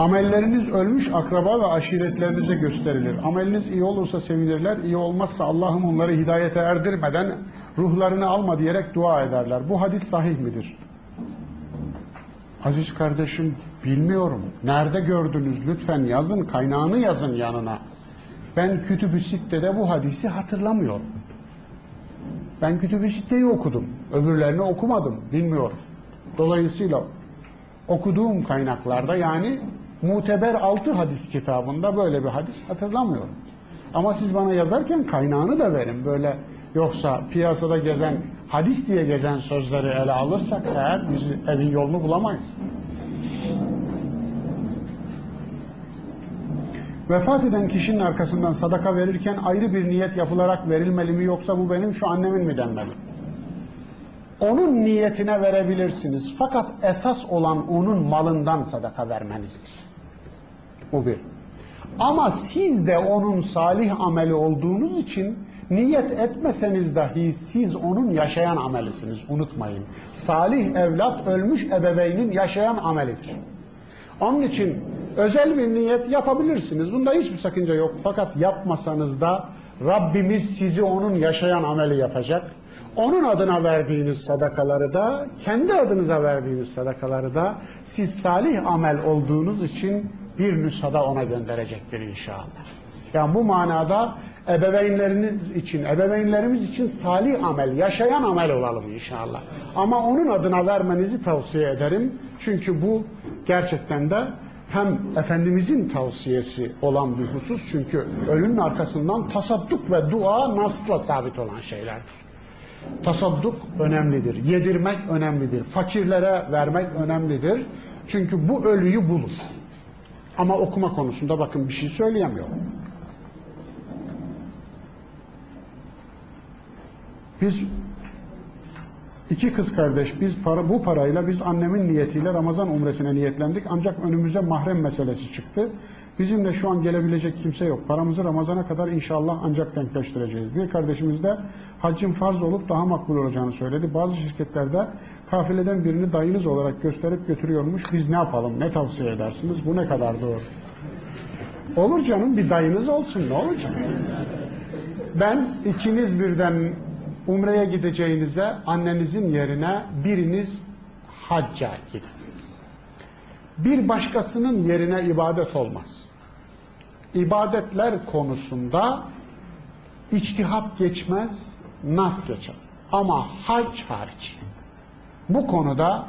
Amelleriniz ölmüş akraba ve aşiretlerinize gösterilir. Ameliniz iyi olursa sevinirler, iyi olmazsa Allah'ım onları hidayete erdirmeden ruhlarını alma diyerek dua ederler. Bu hadis sahih midir? Aziz kardeşim bilmiyorum. Nerede gördünüz? Lütfen yazın, kaynağını yazın yanına. Ben Kütüb-ü Sitte'de bu hadisi hatırlamıyorum. Ben Kütüb-ü Sitte'yi okudum. Öbürlerini okumadım. Bilmiyorum. Dolayısıyla okuduğum kaynaklarda yani Muteber 6 hadis kitabında böyle bir hadis hatırlamıyorum. Ama siz bana yazarken kaynağını da verin. Böyle yoksa piyasada gezen hadis diye gezen sözleri ele alırsak eğer biz evin yolunu bulamayız. Vefat eden kişinin arkasından sadaka verirken ayrı bir niyet yapılarak verilmeli mi yoksa bu benim şu annemin mi denmeli? Onun niyetine verebilirsiniz. Fakat esas olan onun malından sadaka vermenizdir. Bu bir. Ama siz de onun salih ameli olduğunuz için niyet etmeseniz dahi siz onun yaşayan amelisiniz. Unutmayın. Salih evlat ölmüş ebeveynin yaşayan amelidir. Onun için özel bir niyet yapabilirsiniz. Bunda hiçbir sakınca yok. Fakat yapmasanız da Rabbimiz sizi onun yaşayan ameli yapacak. Onun adına verdiğiniz sadakaları da, kendi adınıza verdiğiniz sadakaları da siz salih amel olduğunuz için bir nüshada ona gönderecektir inşallah. Yani bu manada ebeveynleriniz için, ebeveynlerimiz için salih amel, yaşayan amel olalım inşallah. Ama onun adına vermenizi tavsiye ederim. Çünkü bu gerçekten de hem Efendimizin tavsiyesi olan bir husus. Çünkü ölümün arkasından tasadduk ve dua nasla sabit olan şeylerdir. Tasadduk önemlidir. Yedirmek önemlidir. Fakirlere vermek önemlidir. Çünkü bu ölüyü bulur. Ama okuma konusunda bakın bir şey söyleyemiyorum. Biz iki kız kardeş biz para, bu parayla biz annemin niyetiyle Ramazan umresine niyetlendik. Ancak önümüze mahrem meselesi çıktı. Bizim de şu an gelebilecek kimse yok. Paramızı Ramazan'a kadar inşallah ancak denkleştireceğiz. Bir kardeşimiz de haccın farz olup daha makbul olacağını söyledi. Bazı şirketlerde kafileden birini dayınız olarak gösterip götürüyormuş. Biz ne yapalım, ne tavsiye edersiniz? Bu ne kadar doğru? Olur canım bir dayınız olsun ne olacak? Ben ikiniz birden umreye gideceğinize annenizin yerine biriniz hacca gidin. Bir başkasının yerine ibadet olmaz. İbadetler konusunda içtihat geçmez, nas geçer. Ama hac hariç. Bu konuda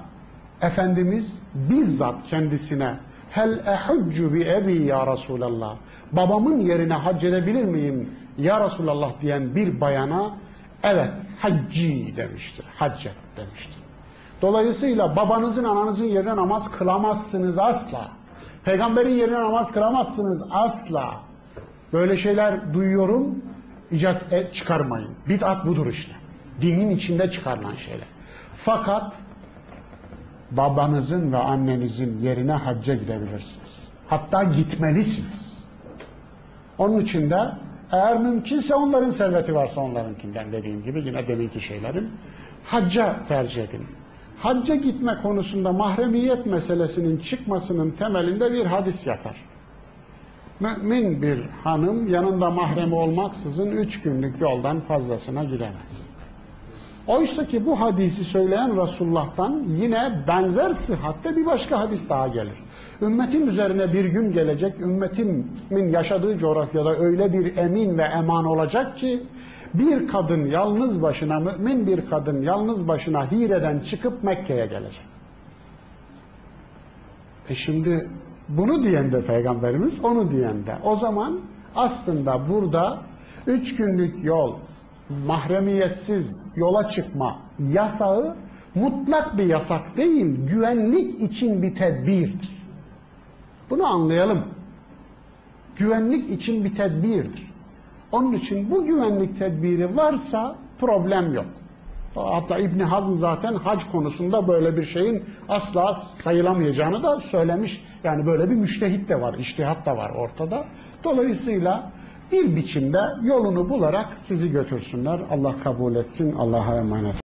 Efendimiz bizzat kendisine hel ehudcu bi ebi ya Resulallah babamın yerine hac edebilir miyim ya Resulallah diyen bir bayana evet hacci demiştir. Haccet demiştir. Dolayısıyla babanızın ananızın yerine namaz kılamazsınız asla. Peygamberin yerine namaz kılamazsınız asla. Böyle şeyler duyuyorum, icat et, çıkarmayın. Bid'at budur işte. Dinin içinde çıkarılan şeyler. Fakat babanızın ve annenizin yerine hacca gidebilirsiniz. Hatta gitmelisiniz. Onun için de eğer mümkünse onların serveti varsa onlarınkinden dediğim gibi yine deminki şeylerin hacca tercih edin. Hacca gitme konusunda mahremiyet meselesinin çıkmasının temelinde bir hadis yatar. Mümin bir hanım yanında mahremi olmaksızın üç günlük yoldan fazlasına gidemez. Oysa ki bu hadisi söyleyen Resulullah'tan yine benzer sıhhatte bir başka hadis daha gelir. Ümmetin üzerine bir gün gelecek, ümmetimin yaşadığı coğrafyada öyle bir emin ve eman olacak ki bir kadın yalnız başına, mümin bir kadın yalnız başına Hire'den çıkıp Mekke'ye gelecek. E şimdi bunu diyen de Peygamberimiz, onu diyen de. O zaman aslında burada üç günlük yol, mahremiyetsiz yola çıkma yasağı mutlak bir yasak değil, güvenlik için bir tedbirdir. Bunu anlayalım. Güvenlik için bir tedbirdir. Onun için bu güvenlik tedbiri varsa problem yok. Hatta İbn Hazm zaten hac konusunda böyle bir şeyin asla sayılamayacağını da söylemiş. Yani böyle bir müştehit de var, iştihat da var ortada. Dolayısıyla bir biçimde yolunu bularak sizi götürsünler. Allah kabul etsin. Allah'a emanet.